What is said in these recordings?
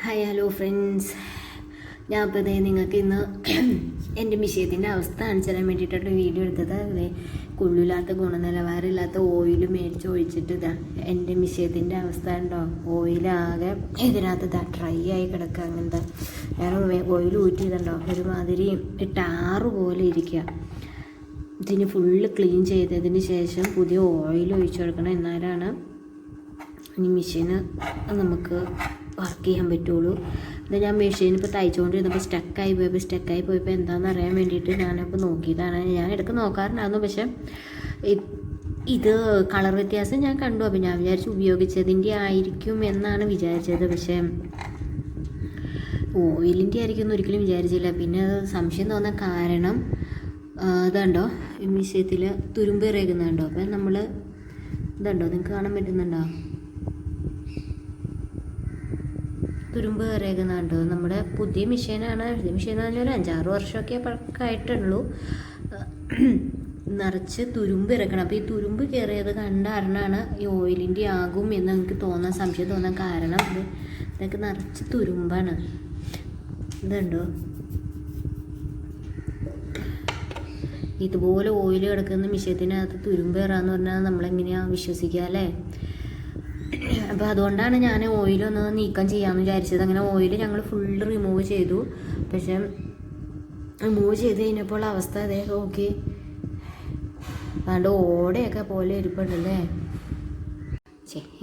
Hi hello friends ഞാൻ ഇപ്പോൾ ഇതേ നിങ്ങൾക്ക് ഇന്ന് എന്റെ വിഷയത്തിന്റെ അവസ്ഥ കാണിച്ചു തരാൻ വേണ്ടിയിട്ടാണ് വീഡിയോ എടുത്തത്. അതേ കുള്ളില്ലാത്ത ഗുണനിലവാരമില്ലാത്ത ഓയിൽ മേടിച്ച് ഒഴിച്ചിട്ട് ഇതാ എന്റെ വിഷയത്തിന്റെ അവസ്ഥ ഉണ്ടോ ഓയിലാകെ ഇതിനകത്ത് ഇതാ ഡ്രൈ ആയി കിടക്കുക അങ്ങനത്തെ വേറെ ഓയിൽ ഊറ്റിയതുണ്ടോ ഒരുമാതിരി ടാറ് പോലെ ഇരിക്കുക ഇതിന് ഫുള്ള് ക്ലീൻ ചെയ്തതിന് ശേഷം പുതിയ ഓയിൽ ഒഴിച്ചു കൊടുക്കണം എന്നാലാണ് ഇനി മെഷീന് നമുക്ക് വർക്ക് ചെയ്യാൻ പറ്റുള്ളൂ. ഇത് ഞാൻ മെഷീൻ ഇപ്പോൾ തയ്ച്ചുകൊണ്ടിരുന്നപ്പോൾ സ്റ്റക്കായി പോയപ്പോൾ സ്റ്റക്കായി പോയപ്പോൾ എന്താണെന്ന് അറിയാൻ വേണ്ടിയിട്ട് ഞാനിപ്പോൾ നോക്കിയതാണ്. ഞാൻ ഇടയ്ക്ക് നോക്കാറുണ്ടായിരുന്നു. പക്ഷേ ഇത് കളർ വ്യത്യാസം ഞാൻ കണ്ടു. അപ്പോൾ ഞാൻ വിചാരിച്ചു ഉപയോഗിച്ചതിന്റെ ആയിരിക്കും എന്നാണ് വിചാരിച്ചത്. പക്ഷേ ഓയിലിന്റെ ആയിരിക്കും എന്ന് ഒരിക്കലും വിചാരിച്ചില്ല. പിന്നെ സംശയം തോന്നാൻ കാരണം ഇതുണ്ടോ ഈ മിഷ്യത്തിൽ തുരുമ്പ് ഇറങ്ങുന്നുണ്ടോ? അപ്പം നമ്മൾ ഇതുണ്ടോ നിങ്ങൾക്ക് കാണാൻ പറ്റുന്നുണ്ടോ? തുരുമ്പ് കയറിയേക്കുന്നുണ്ട്. നമ്മുടെ പുതിയ മെഷീനാണ്. പുതിയ മെഷീൻ എന്ന് പറഞ്ഞാൽ ഒരു അഞ്ചാറ് വർഷമൊക്കെ പഴക്കമായിട്ടുള്ളൂ. നിറച്ച് തുരുമ്പ് ഇറക്കണം. അപ്പോൾ ഈ തുരുമ്പ് കയറിയത് കണ്ട കാരണമാണ് ഈ ഓയിലിന്റെ ആകും എന്ന് എനിക്ക് തോന്നാൻ സംശയം തോന്നാൻ കാരണം ഇത് ഇതൊക്കെ നിറച്ച് തുരുമ്പാണ്. ഇതുണ്ടോ? ഇതുപോലെ ഓയിൽ കിടക്കുന്ന മിഷ്യത്തിനകത്ത് തുരുമ്പ് കയറാന്ന് പറഞ്ഞാൽ നമ്മളെങ്ങനെയാണ് വിശ്വസിക്കുക അല്ലേ? അപ്പോൾ അതുകൊണ്ടാണ് ഞാൻ ഓയിലൊന്ന് നീക്കം ചെയ്യാമെന്ന് വിചാരിച്ചത് അങ്ങനെ ഓയിൽ ഞങ്ങൾ ഫുള്ള് റിമൂവ് ചെയ്തു പക്ഷെ റിമൂവ് ചെയ്ത് കഴിഞ്ഞപ്പോൾ അവസ്ഥ അതേ നോക്കി അതുകൊണ്ട് ഓടയൊക്കെ പോലെ ഇരിപ്പുണ്ടല്ലേ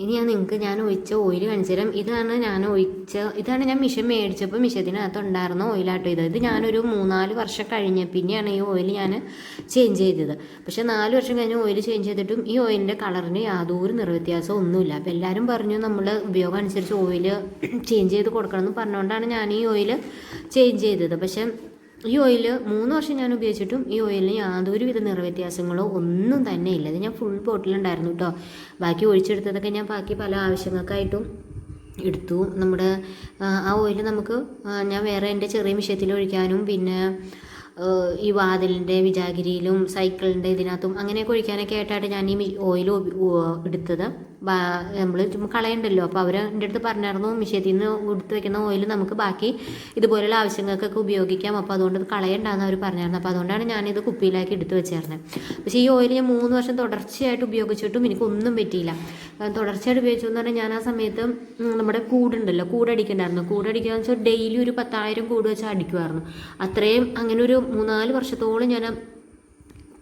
ഇനി ഞാൻ നിങ്ങൾക്ക് ഞാൻ ഒഴിച്ച ഓയിൽ കാണിച്ചു തരാം. ഇതാണ് ഞാൻ ഒഴിച്ച ഇതാണ് ഞാൻ മിഷൻ മേടിച്ചപ്പോൾ മിഷത്തിനകത്ത് ഉണ്ടായിരുന്ന ഓയിലാട്ടോ ഇത്. ഇത് ഞാനൊരു മൂന്നാൽ വർഷം കഴിഞ്ഞ പിന്നെയാണ് ഈ ഓയിൽ ഞാൻ ചേഞ്ച് ചെയ്തത്. പക്ഷേ നാല് വർഷം കഴിഞ്ഞ് ഓയിൽ ചേഞ്ച് ചെയ്തിട്ടും ഈ ഓയിലിന്റെ കളറിന് യാതൊരു നിർവ്യത്യാസം ഒന്നുമില്ല. അപ്പോൾ എല്ലാവരും പറഞ്ഞു നമ്മൾ ഉപയോഗം അനുസരിച്ച് ഓയിൽ ചേഞ്ച് ചെയ്ത് കൊടുക്കണം എന്ന് പറഞ്ഞുകൊണ്ടാണ് ഞാൻ ഈ ഓയിൽ ചേഞ്ച് ചെയ്തത്. പക്ഷേ ഈ ഓയിൽ മൂന്ന് വർഷം ഞാൻ ഉപയോഗിച്ചിട്ടും ഈ ഓയിലിന് യാതൊരുവിധ നിറവ്യത്യാസങ്ങളോ ഒന്നും തന്നെ ഇല്ല. ഇത് ഞാൻ ഫുൾ ബോട്ടിലുണ്ടായിരുന്നു കേട്ടോ ബാക്കി ഒഴിച്ചെടുത്തതൊക്കെ ഞാൻ ബാക്കി പല ആവശ്യങ്ങൾക്കായിട്ടും എടുത്തു. നമ്മുടെ ആ, ഓയിൽ നമുക്ക് ഞാൻ വേറെ എന്റെ ചെറിയ മിഷ്യത്തിൽ ഒഴിക്കാനും പിന്നെ ഈ വാതിലിന്റെ വിജാഗിരിയിലും സൈക്കിളിന്റെ ഇതിനകത്തും അങ്ങനെയൊക്കെ ഒഴിക്കാനൊക്കെ ആയിട്ടാണ് ഞാൻ ഈ ഓയിൽ എടുത്തത് നമ്മൾ കളയണ്ടല്ലോ. അപ്പോൾ അവർ എന്റെ അടുത്ത് പറഞ്ഞായിരുന്നു മിഷ്യത്തിൽ നിന്ന് എടുത്ത് വെക്കുന്ന ഓയിൽ നമുക്ക് ബാക്കി ഇതുപോലെയുള്ള ആവശ്യങ്ങൾക്കൊക്കെ ഉപയോഗിക്കാം. അപ്പോൾ അതുകൊണ്ട് ഇത് കളയണ്ടെന്ന് അവർ പറഞ്ഞായിരുന്നു. അപ്പോൾ അതുകൊണ്ടാണ് ഞാനിത് കുപ്പിയിലാക്കി എടുത്ത് വെച്ചായിരുന്നത് പക്ഷേ ഈ ഓയിൽ ഞാൻ മൂന്ന് വർഷം തുടർച്ചയായിട്ട് ഉപയോഗിച്ചിട്ടും എനിക്കൊന്നും പറ്റിയില്ല. തുടർച്ചയായിട്ട് ഉപയോഗിച്ചു എന്ന് പറഞ്ഞാൽ ഞാൻ ആ സമയത്ത് നമ്മുടെ കൂടുണ്ടല്ലോ കൂടടിക്കണ്ടായിരുന്നു. കൂടടിക്കുക എന്ന് വെച്ചാൽ ഡെയിലി ഒരു പത്തായിരം കൂട് വെച്ച് അടിക്കുമായിരുന്നു അത്രയും അങ്ങനെ ഒരു മൂന്നാൽ വർഷത്തോളം ഞാൻ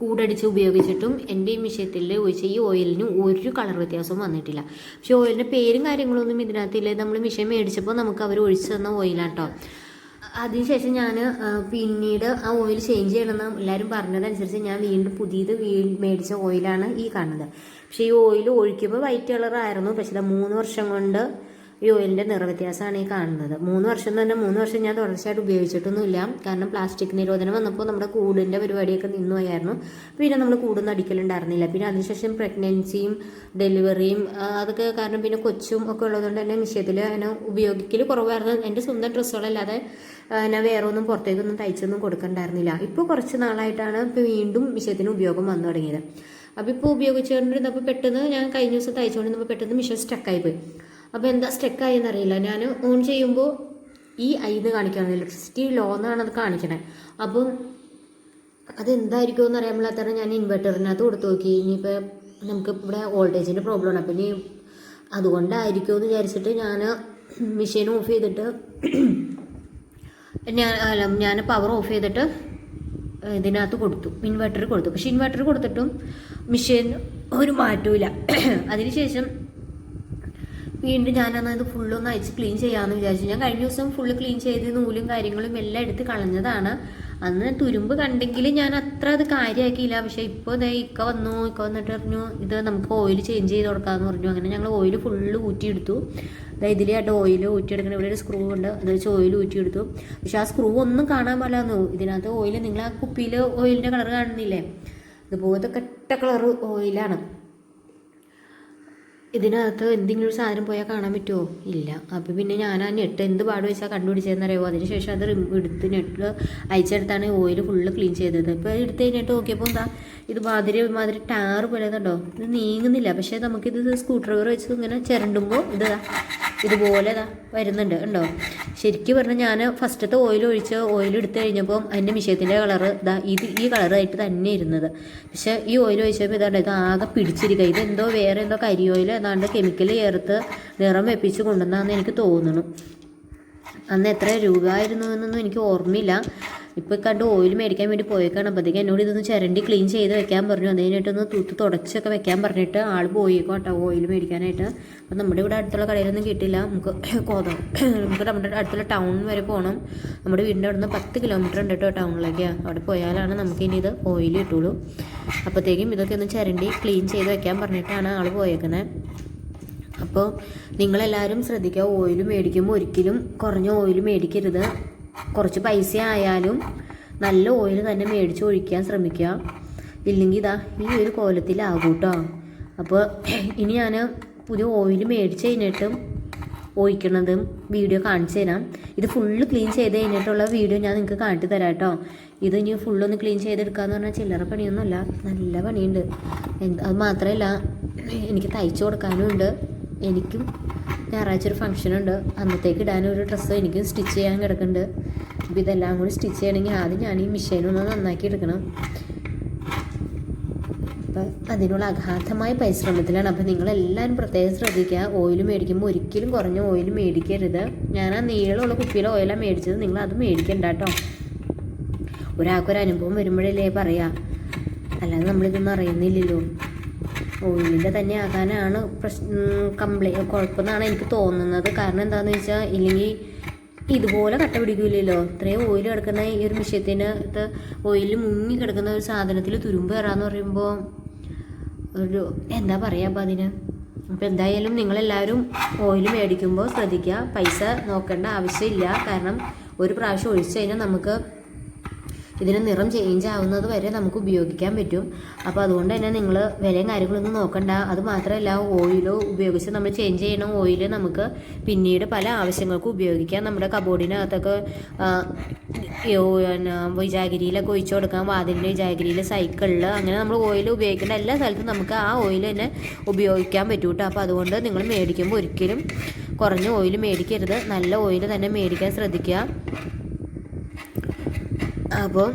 കൂടടിച്ച് ഉപയോഗിച്ചിട്ടും എന്റെ ഈ മിഷ്യത്തിൽ ഒഴിച്ച ഈ ഓയിലിന് ഒരു കളർ വ്യത്യാസവും വന്നിട്ടില്ല. പക്ഷേ ഓയിലിന്റെ പേരും കാര്യങ്ങളൊന്നും ഇതിനകത്തില്ല. നമ്മൾ മിഷ്യൻ മേടിച്ചപ്പോൾ നമുക്ക് അവർ ഒഴിച്ചു തന്ന ഓയിലാണ് കേട്ടോ അതിനുശേഷം ഞാൻ പിന്നീട് ആ ഓയിൽ ചേഞ്ച് ചെയ്യണമെന്ന് എല്ലാവരും പറഞ്ഞതനുസരിച്ച് ഞാൻ വീണ്ടും പുതിയത് വീ മേടിച്ച ഓയിലാണ് ഈ കാണുന്നത്. പക്ഷേ ഈ ഓയിൽ ഒഴിക്കുമ്പോൾ വൈറ്റ് കളറായിരുന്നു. പക്ഷേ മൂന്ന് വർഷം കൊണ്ട് ഈ ഓയിലിന്റെ നിറവ്യത്യാസമാണ് ഈ കാണുന്നത്. മൂന്ന് വർഷം തന്നെ മൂന്ന് വർഷം ഞാൻ തുടർച്ചയായിട്ട് ഉപയോഗിച്ചിട്ടൊന്നുമില്ല. കാരണം പ്ലാസ്റ്റിക് നിരോധനം വന്നപ്പോൾ നമ്മുടെ കൂടിന്റെ പരിപാടിയൊക്കെ നിന്നു പോയായിരുന്നു. പിന്നെ നമ്മൾ കൂടൊന്നും അടിക്കലുണ്ടായിരുന്നില്ല. പിന്നെ അതിനുശേഷം പ്രഗ്നൻസിയും ഡെലിവറിയും അതൊക്കെ കാരണം പിന്നെ കൊച്ചും ഒക്കെ ഉള്ളതുകൊണ്ട് തന്നെ നിശ്ചയത്തിൽ അതിനെ ഉപയോഗിക്കൽ കുറവായിരുന്നു. എന്റെ സ്വന്തം ഡ്രസ്സുകളല്ലാതെ ഞാൻ വേറെ ഒന്നും പുറത്തേക്കൊന്നും തയ്ച്ചൊന്നും കൊടുക്കണ്ടായിരുന്നില്ല. ഇപ്പോൾ കുറച്ച് നാളായിട്ടാണ് ഇപ്പോൾ വീണ്ടും മിഷ്യത്തിന് ഉപയോഗം വന്നു തുടങ്ങിയത്. അപ്പോൾ ഇപ്പോൾ ഉപയോഗിച്ചുകൊണ്ടിരുന്നപ്പോൾ പെട്ടെന്ന് ഞാൻ കഴിഞ്ഞ ദിവസം തയ്ച്ചുകൊണ്ടിരുന്നപ്പോൾ പെട്ടെന്ന് മിഷൻ സ്റ്റക്കായി പോയി. അപ്പോൾ എന്താ സ്റ്റെക്കായി എന്നറിയില്ല ഞാൻ ഓൺ ചെയ്യുമ്പോൾ ഈ ഐന്ന് കാണിക്കുകയാണ് ഇലക്ട്രിസിറ്റി ലോ എന്നാണ് അത് കാണിക്കണേ. അപ്പം അതെന്തായിരിക്കും എന്ന് അറിയാൻ പറ്റാത്ത ഞാൻ ഇൻവെർട്ടറിനകത്ത് കൊടുത്തു നോക്കി. ഇനിയിപ്പോൾ നമുക്ക് ഇവിടെ വോൾട്ടേജിന്റെ പ്രോബ്ലം ആണ്. അപ്പം ഇനി അതുകൊണ്ടായിരിക്കുമോ എന്ന് വിചാരിച്ചിട്ട് ഞാൻ മെഷീൻ ഓഫ് ചെയ്തിട്ട് ഞാൻ അല്ല ഞാൻ പവർ ഓഫ് ചെയ്തിട്ട് ഇതിനകത്ത് കൊടുത്തു. ഇൻവെർട്ടർ കൊടുത്തു. പക്ഷേ ഇൻവെർട്ടർ കൊടുത്തിട്ടും മെഷീൻ ഒരു മാറ്റവും അതിനുശേഷം വീണ്ടും ഞാനന്ന് ഇത് ഫുള്ളൊന്ന് അയച്ച് ക്ലീൻ ചെയ്യാമെന്ന് വിചാരിച്ചു. ഞാൻ കഴിഞ്ഞ ദിവസം ഫുള്ള് ക്ലീൻ ചെയ്ത് നൂലും കാര്യങ്ങളും എല്ലാം എടുത്ത് കളഞ്ഞതാണ്. അന്ന് തുരുമ്പ് കണ്ടെങ്കിൽ ഞാൻ അത്ര അത് കാര്യമാക്കിയില്ല പക്ഷെ ഇപ്പോൾ ഇതേ ഇക്ക വന്നു. ഇക്ക വന്നിട്ട് പറഞ്ഞു ഇത് നമുക്ക് ഓയിൽ ചേഞ്ച് ചെയ്ത് കൊടുക്കാമെന്ന് പറഞ്ഞു. അങ്ങനെ ഞങ്ങൾ ഓയിൽ ഫുള്ള് ഊറ്റിയെടുത്തു. അതായത് ഇതിലായിട്ട് ഓയിൽ ഊറ്റിയെടുക്കണം. ഇവിടെ ഒരു സ്ക്രൂ ഉണ്ട്. അത് വെച്ച് ഓയിൽ ഊറ്റിയെടുത്തു. പക്ഷെ ആ സ്ക്രൂ ഒന്നും കാണാൻ പാടില്ലാന്നു. ഇതിനകത്ത് ഓയിൽ നിങ്ങൾ ആ കുപ്പിയിൽ ഓയിലിന്റെ കളർ കാണുന്നില്ലേ? ഇതുപോലത്തെ കെട്ട കളർ ഓയിലാണ് ഇതിനകത്ത് എന്തെങ്കിലും ഒരു സാധനം പോയാൽ കാണാൻ പറ്റുമോ ഇല്ല. അപ്പോൾ പിന്നെ ഞാൻ ആ നെട്ട് എന്ത് പാട് വെച്ചാൽ കണ്ടുപിടിച്ചതെന്നറിയുമോ അതിനുശേഷം അത് എടുത്ത് നെറ്റ് അയച്ചെടുത്താണ് ഓയിൽ ഫുള്ള് ക്ലീൻ ചെയ്തത്. ഇപ്പോൾ എടുത്ത് കഴിഞ്ഞിട്ട് നോക്കിയപ്പോൾ എന്താ ഇത് മാതിരി മാതിരി ടാറ് പോലെ കണ്ടോ? ഇത് നീങ്ങുന്നില്ല. പക്ഷേ നമുക്കിത് സ്കൂട്ടർ ഡ്രൈവർ വെച്ച് ഇങ്ങനെ ചിരണ്ടുമ്പോൾ ഇത് ഇതുപോലെ ഇതാ വരുന്നുണ്ട് ഉണ്ടോ ശരിക്കും പറഞ്ഞാൽ ഞാൻ ഫസ്റ്റത്തെ ഓയിൽ ഒഴിച്ച് ഓയിൽ എടുത്തു കഴിഞ്ഞപ്പോൾ അതിന്റെ മിഷ്യത്തിന്റെ കളർ ഇതാ ഇത് ഈ കളറായിട്ട് തന്നെ ഇരുന്നത്. പക്ഷേ ഈ ഓയിൽ ഒഴിച്ചപ്പോൾ ഇതാണ്ട് ഇത് ആകെ പിടിച്ചിരിക്കുക ഇതെന്തോ വേറെ എന്തോ കരി ഓയിൽ ഏതാണ്ട് കെമിക്കൽ ചേർത്ത് നിറം വെപ്പിച്ച് കൊണ്ടുവന്നാന്ന് എനിക്ക് തോന്നുന്നു. അന്ന് എത്ര രൂപ ആയിരുന്നു എന്നൊന്നും എനിക്ക് ഓർമ്മയില്ല. ഇപ്പോൾ കണ്ട് ഓയിൽ മേടിക്കാൻ വേണ്ടി പോയേക്കാണ്. അപ്പോഴത്തേക്ക് എന്നോട് ഇതൊന്ന് ചിരണ്ടി ക്ലീൻ ചെയ്ത് വെക്കാൻ പറഞ്ഞു. അത് കഴിഞ്ഞിട്ടൊന്ന് തൂത്ത് തുടച്ചൊക്കെ വെക്കാൻ പറഞ്ഞിട്ട് ആൾ പോയിക്കോട്ടെ ഓയിൽ മേടിക്കാനായിട്ട്. അപ്പം നമ്മുടെ ഇവിടെ അടുത്തുള്ള കടയിലൊന്നും കിട്ടില്ല. നമുക്ക് കോതം നമുക്ക് നമ്മുടെ അടുത്തുള്ള ടൗൺ വരെ പോകണം നമ്മുടെ വീടിന്റെ അവിടെ നിന്ന് പത്ത് കിലോമീറ്റർ ഉണ്ട് കേട്ടോ ടൗണിലേക്ക് അവിടെ പോയാലാണ് നമുക്ക് ഇനി ഇത് ഓയിൽ കിട്ടുള്ളൂ. അപ്പോഴത്തേക്കും ഇതൊക്കെ ഒന്ന് ചിരണ്ടി ക്ലീൻ ചെയ്ത് വെക്കാൻ പറഞ്ഞിട്ടാണ് ആൾ പോയേക്കുന്നത് അപ്പോൾ നിങ്ങളെല്ലാവരും ശ്രദ്ധിക്കുക ഓയിൽ മേടിക്കുമ്പോൾ ഒരിക്കലും കുറഞ്ഞ ഓയിൽ മേടിക്കരുത്. കുറച്ച് പൈസ ആയാലും നല്ല ഓയിൽ തന്നെ മേടിച്ച് ഒഴിക്കാൻ ശ്രമിക്കുക. ഇല്ലെങ്കിൽ ഇതാ ഈ ഒരു കോലത്തിലാകും കേട്ടോ അപ്പോൾ ഇനി ഞാൻ പുതിയ ഓയിൽ മേടിച്ച് കഴിഞ്ഞിട്ട് ഒഴിക്കണതും വീഡിയോ കാണിച്ചു തരാം. ഇത് ഫുള്ള് ക്ലീൻ ചെയ്ത് കഴിഞ്ഞിട്ടുള്ള വീഡിയോ ഞാൻ നിങ്ങൾക്ക് കാണിച്ചു തരാം കേട്ടോ ഇത് ഇനി ഫുള്ളൊന്ന് ക്ലീൻ ചെയ്തെടുക്കാന്ന് പറഞ്ഞാൽ ചില്ലറ പണിയൊന്നുമല്ല നല്ല പണിയുണ്ട്. അത് മാത്രമല്ല എനിക്ക് തയ്ച്ചു കൊടുക്കാനും ഉണ്ട് എനിക്കും ഞായറാഴ്ച ഒരു ഫംഗ്ഷനുണ്ട് അന്നത്തേക്ക് ഇടാൻ ഒരു ഡ്രസ്സ് എനിക്കും സ്റ്റിച്ച് ചെയ്യാൻ കിടക്കുന്നുണ്ട്. അപ്പോൾ ഇതെല്ലാം കൂടി സ്റ്റിച്ച് ചെയ്യണമെങ്കിൽ ആദ്യം ഞാൻ ഈ മെഷീനൊന്ന് നന്നാക്കി എടുക്കണം. അപ്പം അതിനുള്ള അഗാധമായ പരിശ്രമത്തിലാണ്. അപ്പം നിങ്ങളെല്ലാവരും പ്രത്യേകം ശ്രദ്ധിക്കുക. ഓയിൽ മേടിക്കുമ്പോൾ ഒരിക്കലും കുറഞ്ഞ ഓയിൽ മേടിക്കരുത്. ഞാൻ ആ നീളമുള്ള കുപ്പിയിലെ ഓയിലാണ് മേടിച്ചത് നിങ്ങൾ അത് മേടിക്കണ്ട കേട്ടോ. ഒരാൾക്കൊരു അനുഭവം വരുമ്പോഴല്ലേ പറയാ. അല്ലാതെ നമ്മളിതൊന്നും അറിയുന്നില്ലല്ലോ. ഓയിലിന്റെ തന്നെ ആകാനാണ് പ്രശ്നം കംപ്ലൈ കുഴപ്പമെന്നാണ് എനിക്ക് തോന്നുന്നത്. കാരണം എന്താണെന്ന് വെച്ചാൽ ഇല്ലെങ്കിൽ ഇതുപോലെ കട്ട പിടിക്കില്ലല്ലോ ഇത്രയും ഓയിൽ കിടക്കുന്ന ഈ ഒരു വിഷയത്തിന് ഇത് ഓയിൽ മുങ്ങി കിടക്കുന്ന ഒരു സാധനത്തിൽ തുരുമ്പ് കയറാന്ന് പറയുമ്പോൾ ഒരു എന്താ പറയുക അപ്പം അതിന്? അപ്പോൾ എന്തായാലും നിങ്ങളെല്ലാവരും ഓയിൽ മേടിക്കുമ്പോൾ ശ്രദ്ധിക്കുക പൈസ നോക്കേണ്ട ആവശ്യമില്ല. കാരണം ഒരു പ്രാവശ്യം ഒഴിച്ചു കഴിഞ്ഞാൽ നമുക്ക് ഇതിന് നിറം ചേഞ്ച് ആവുന്നത് വരെ നമുക്ക് ഉപയോഗിക്കാൻ പറ്റും. അപ്പോൾ അതുകൊണ്ട് തന്നെ നിങ്ങൾ വിലയും കാര്യങ്ങളൊന്നും നോക്കണ്ട. അത് മാത്രമല്ല ഓയിലോ ഉപയോഗിച്ച് നമ്മൾ ചേഞ്ച് ചെയ്യണ. ഓയിൽ നമുക്ക് പിന്നീട് പല ആവശ്യങ്ങൾക്കും ഉപയോഗിക്കാം. നമ്മുടെ കബോർഡിനകത്തൊക്കെ വിചാഗിരിയിലൊക്കെ ഒഴിച്ചു കൊടുക്കാം. വാതിലിന്റെ വിജാഗിരിയിൽ സൈക്കിളിൽ അങ്ങനെ നമ്മൾ ഓയിൽ ഉപയോഗിക്കേണ്ട എല്ലാ സ്ഥലത്തും നമുക്ക് ആ ഓയിൽ തന്നെ ഉപയോഗിക്കാൻ പറ്റും കേട്ടോ അപ്പോൾ അതുകൊണ്ട് നിങ്ങൾ മേടിക്കുമ്പോൾ ഒരിക്കലും കുറഞ്ഞ ഓയിൽ മേടിക്കരുത്. നല്ല ഓയിൽ തന്നെ മേടിക്കാൻ ശ്രദ്ധിക്കുക. അപ്പോൾ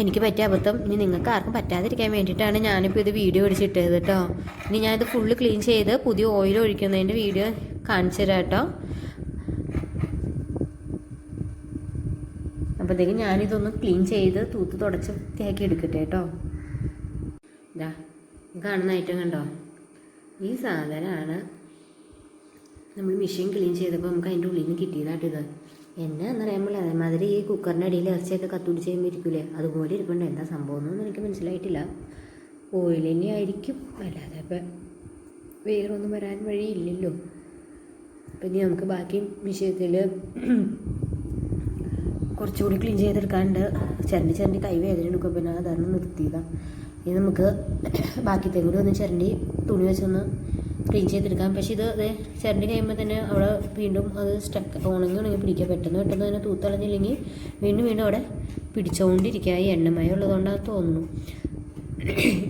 എനിക്ക് പറ്റിയ അബദ്ധം ഇനി നിങ്ങൾക്ക് ആർക്കും പറ്റാതിരിക്കാൻ വേണ്ടിയിട്ടാണ് ഞാനിപ്പോൾ ഇത് വീഡിയോ പിടിച്ചിട്ടത് കേട്ടോ. ഇനി ഞാനിത് ഫുള്ള് ക്ലീൻ ചെയ്ത് പുതിയ ഓയിൽ ഒഴിക്കുന്നതിന്റെ വീഡിയോ കാണിച്ചു തരാം കേട്ടോ. അപ്പോഴത്തേക്കും ഞാനിതൊന്ന് ക്ലീൻ ചെയ്ത് തൂത്ത് തുടച്ച് വൃത്തിയാക്കി എടുക്കട്ടെ കേട്ടോ. ഇതാ കാണുന്ന ഐറ്റം കണ്ടോ? ഈ സാധനമാണ് നമ്മൾ മെഷീൻ ക്ലീൻ ചെയ്തപ്പോൾ നമുക്ക് അതിന്റെ ഉള്ളിൽ നിന്ന് കിട്ടിയതായിട്ട് ഇത് എന്നെ എന്നറിയാമ്പോൾ അതേമാതിരി ഈ കുക്കറിന്റെ അടിയിൽ ഇറച്ചിയൊക്കെ കത്തുപിടിച്ച് കഴിയുമ്പോൾ ഇരിക്കൂലേ? അതുപോലെ ഇരിപ്പുണ്ട്. എന്താ സംഭവം എന്നൊന്നും എനിക്ക് മനസ്സിലായിട്ടില്ല. ഓയിൽ തന്നെ ആയിരിക്കും. അല്ലാതെ ഇപ്പം വേറൊന്നും വരാൻ വഴിയില്ലല്ലോ അപ്പം ഇനി നമുക്ക് ബാക്കി വിഷയത്തിൽ കുറച്ചുകൂടി ക്ലീൻ ചെയ്തെടുക്കാണ്ട് ചിരണ്ടി ചിരണ്ടി കൈ വേദന എടുക്കും. പിന്നെ അതാണ് നിർത്തിയതാണ് ഇനി നമുക്ക് ബാക്കി കൂടി ഒന്ന് ചിരണ്ടി തുണി വെച്ചൊന്ന് ക്ലീൻ ചെയ്തെടുക്കാം. പക്ഷേ ഇത് അതെ ചിരണ്ടി കഴിയുമ്പോൾ തന്നെ അവിടെ വീണ്ടും അത് സ്റ്റക്ക് ഉണങ്ങി ഉണങ്ങി പിടിക്കുക. പെട്ടെന്ന് പെട്ടെന്ന് തന്നെ തൂത്തളഞ്ഞില്ലെങ്കിൽ വീണ്ടും വീണ്ടും അവിടെ പിടിച്ചുകൊണ്ടിരിക്കുക ഈ എണ്ണമയം ഉള്ളതുകൊണ്ടാണ് തോന്നുന്നു.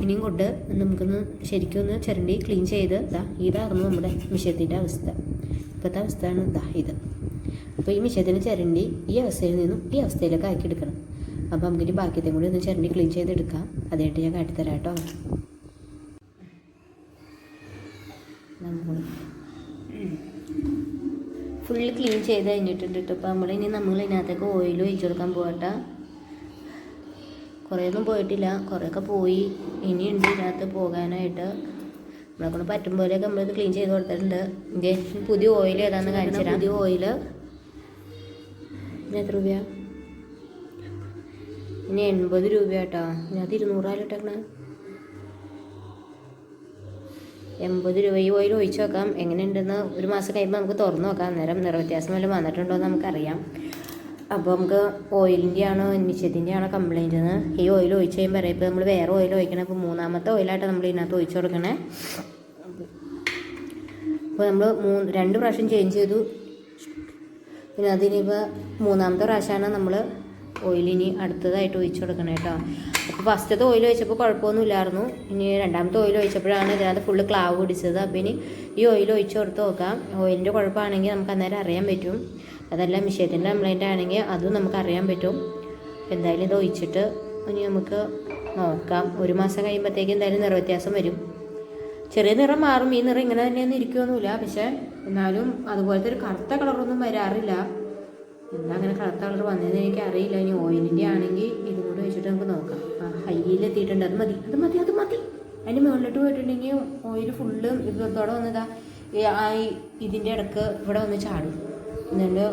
ഇനിയും കൊണ്ട് നമുക്കൊന്ന് ശരിക്കും ഒന്ന് ചിരണ്ടി ക്ലീൻ ചെയ്ത് ഇതാ ഇതായിരുന്നു നമ്മുടെ മിഷ്യത്തിന്റെ അവസ്ഥ. ഇപ്പോഴത്തെ അവസ്ഥയാണ് ഇതാ ഇത്. അപ്പോൾ ഈ മിഷ്യത്തിന് ചിരണ്ടി ഈ അവസ്ഥയിൽ നിന്നും ഈ അവസ്ഥയിലേക്ക് ആക്കി എടുക്കണം അപ്പോൾ നമുക്കിനി ബാക്കിയത്തെയും കൂടി ഒന്ന് ചിരണ്ടി ക്ലീൻ ചെയ്തെടുക്കാം. അതായിട്ട് ഞാൻ കാട്ടിത്തരാം കേട്ടോ. നമ്മൾ ഫുള്ള് ക്ലീൻ ചെയ്ത് കഴിഞ്ഞിട്ടുണ്ട് കേട്ടോ അപ്പോൾ നമ്മളിനി നമ്മൾ ഇതിനകത്തേക്ക് ഓയിൽ ഒഴിച്ചു കൊടുക്കാൻ പോകട്ടെ കുറേയൊന്നും പോയിട്ടില്ല. കുറേയൊക്കെ പോയി. ഇനിയുണ്ട് ഇതിനകത്ത് പോകാനായിട്ട്. നമ്മളെ കൊണ്ട് പറ്റും പോലെയൊക്കെ നമ്മളിത് ക്ലീൻ ചെയ്ത് കൊടുത്തിട്ടുണ്ട്. ഇതേ പുതിയ ഓയിൽ ഏതാണെന്ന് കാണിച്ചു തരാം പുതിയ ഓയിൽ ഇനി എത്ര രൂപയാണ് ഇനി എൺപത് രൂപ കേട്ടോ ഇതിനകത്ത് ഇരുന്നൂറാലിട്ടേക്കണേ എൺപത് രൂപ ഈ ഓയിൽ ഒഴിച്ചു നോക്കാം എങ്ങനെയുണ്ടെന്ന് ഒരു മാസം കഴിയുമ്പോൾ നമുക്ക് തുറന്നു നോക്കാം. അന്നേരം നിറവ്യത്യാസം വല്ലതും വന്നിട്ടുണ്ടോ എന്ന് നമുക്കറിയാം. അപ്പോൾ നമുക്ക് ഓയിലിന്റെ ആണോ നിശ്ചയത്തിന്റെ ആണോ കംപ്ലൈന്റ് എന്ന് ഈ ഓയിൽ ഒഴിച്ച് കഴിയുമ്പോൾ അറിയാം. ഇപ്പോൾ നമ്മൾ വേറെ ഓയിൽ ഒഴിക്കണം. ഇപ്പോൾ മൂന്നാമത്തെ ഓയിലായിട്ട് നമ്മൾ ഇതിനകത്ത് ഒഴിച്ചു കൊടുക്കണേ. അപ്പോൾ നമ്മൾ മൂന്ന് രണ്ട് പ്രാവശ്യം ചേഞ്ച് ചെയ്തു. പിന്നെ അതിനിപ്പോൾ മൂന്നാമത്തെ പ്രാവശ്യമാണ് നമ്മൾ ഓയിലിനി അടുത്തതായിട്ട് ഒഴിച്ചു കൊടുക്കണം കേട്ടോ. അപ്പോൾ ഫസ്റ്റത്തെ ഓയിൽ ഒഴിച്ചപ്പോൾ കുഴപ്പമൊന്നുമില്ലായിരുന്നു. ഇനി രണ്ടാമത്തെ ഓയിൽ ഒഴിച്ചപ്പോഴാണ് ഇതിനകത്ത് ഫുള്ള് ക്ലാവ് പിടിച്ചത്. അപ്പോൾ ഇനി ഈ ഓയിൽ ഒഴിച്ച് കൊടുത്ത് നോക്കാം. ഓയിലിന്റെ കുഴപ്പമാണെങ്കിൽ നമുക്ക് അന്നേരം അറിയാൻ പറ്റും. അതല്ല മിഷീത്തിന്റെ കംപ്ലൈന്റ് ആണെങ്കിൽ അതും നമുക്ക് അറിയാൻ പറ്റും. എന്തായാലും ഇത് ഒഴിച്ചിട്ട് ഇനി നമുക്ക് നോക്കാം. ഒരു മാസം കഴിയുമ്പോഴത്തേക്ക് എന്തായാലും നിറവ്യത്യാസം വരും. ചെറിയ നിറം മാറും. ഈ നിറം ഇങ്ങനെ തന്നെയൊന്നും ഇരിക്കുകയൊന്നുമില്ല പക്ഷേ എന്നാലും അതുപോലത്തെ ഒരു കറുത്ത കളറൊന്നും വരാറില്ല. അങ്ങനെ കറുത്ത കളർ വന്നതെന്ന് എനിക്ക് അറിയില്ല ഇനി ഓയിലിന്റെ ആണെങ്കിൽ ഇതും കൂടെ വെച്ചിട്ട് നമുക്ക് നോക്കാം. ആ ഹൈയിലെത്തിയിട്ടുണ്ട് അത് മതി. അത് മതി അത് മതി. അതിന് മുകളിലോട്ട് പോയിട്ടുണ്ടെങ്കിൽ ഓയിൽ ഫുള്ള് ഇതോടെ വന്നതാ. ഇതിന്റെ ഇടയ്ക്ക് ഇവിടെ വന്ന് ചാടും. എന്നിട്ട്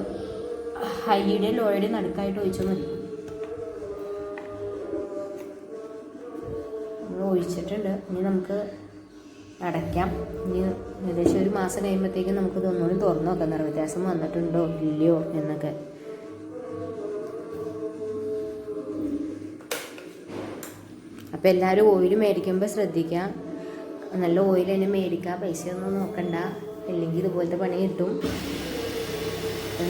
ഹൈയുടെയും ലോയുടെയും നടുക്കായിട്ട് ഒഴിച്ചാൽ മതി. ഒഴിച്ചിട്ടുണ്ട്. ഇനി നമുക്ക് അടയ്ക്കാം. ഇനി ഏകദേശം ഒരു മാസം കഴിയുമ്പോഴത്തേക്കും നമുക്കിത് ഒന്നുകൂടി തുറന്നു നോക്കാം. നിറവ്യത്യാസം വന്നിട്ടുണ്ടോ ഇല്ലയോ എന്നൊക്കെ. അപ്പോൾ എല്ലാവരും ഓയിൽ മേടിക്കുമ്പോൾ ശ്രദ്ധിക്കുക നല്ല ഓയിൽ തന്നെ മേടിക്കുക പൈസയൊന്നും നോക്കണ്ട. ഇല്ലെങ്കിൽ ഇതുപോലത്തെ പണി കിട്ടും.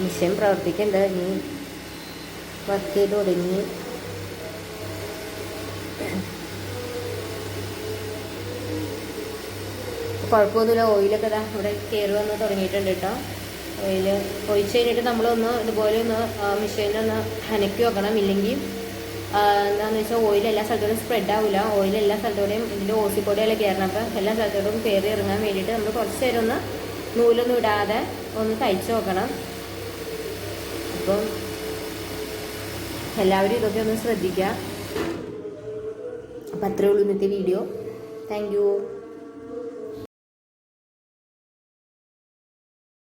മിഷൻ പ്രവർത്തിക്കണ്ട. ഇനി വർക്ക് ചെയ്ത് തുടങ്ങി കുഴപ്പമൊന്നുമില്ല. ഓയിലൊക്കെ ഇതാ ഇവിടെ കയറി വന്ന് തുടങ്ങിയിട്ടുണ്ട് കേട്ടോ ഓയിൽ ഒഴിച്ച് കഴിഞ്ഞിട്ട് നമ്മളൊന്ന് ഇതുപോലെ ഒന്ന് മെഷീനൊന്ന് അനക്കി വെക്കണം. ഇല്ലെങ്കിൽ എന്താണെന്ന് വെച്ചാൽ ഓയിൽ എല്ലാ സ്ഥലത്തോടും സ്പ്രെഡ് ആവില്ല ഓയിൽ എല്ലാ സ്ഥലത്തോടെയും ഇതിന്റെ ഓസിപ്പൊടിയെല്ലാം കയറണം അപ്പം എല്ലാ സ്ഥലത്തോടും കയറി ഇറങ്ങാൻ വേണ്ടിയിട്ട് നമ്മൾ കുറച്ച് നേരം ഒന്ന് നൂലൊന്നും ഇടാതെ ഒന്ന് തയ്ച്ച് നോക്കണം. അപ്പം എല്ലാവരും ഇതൊക്കെ ഒന്ന് ശ്രദ്ധിക്കുക. അപ്പം അത്രയേ ഉള്ളൂ ഇന്നത്തെ വീഡിയോ താങ്ക്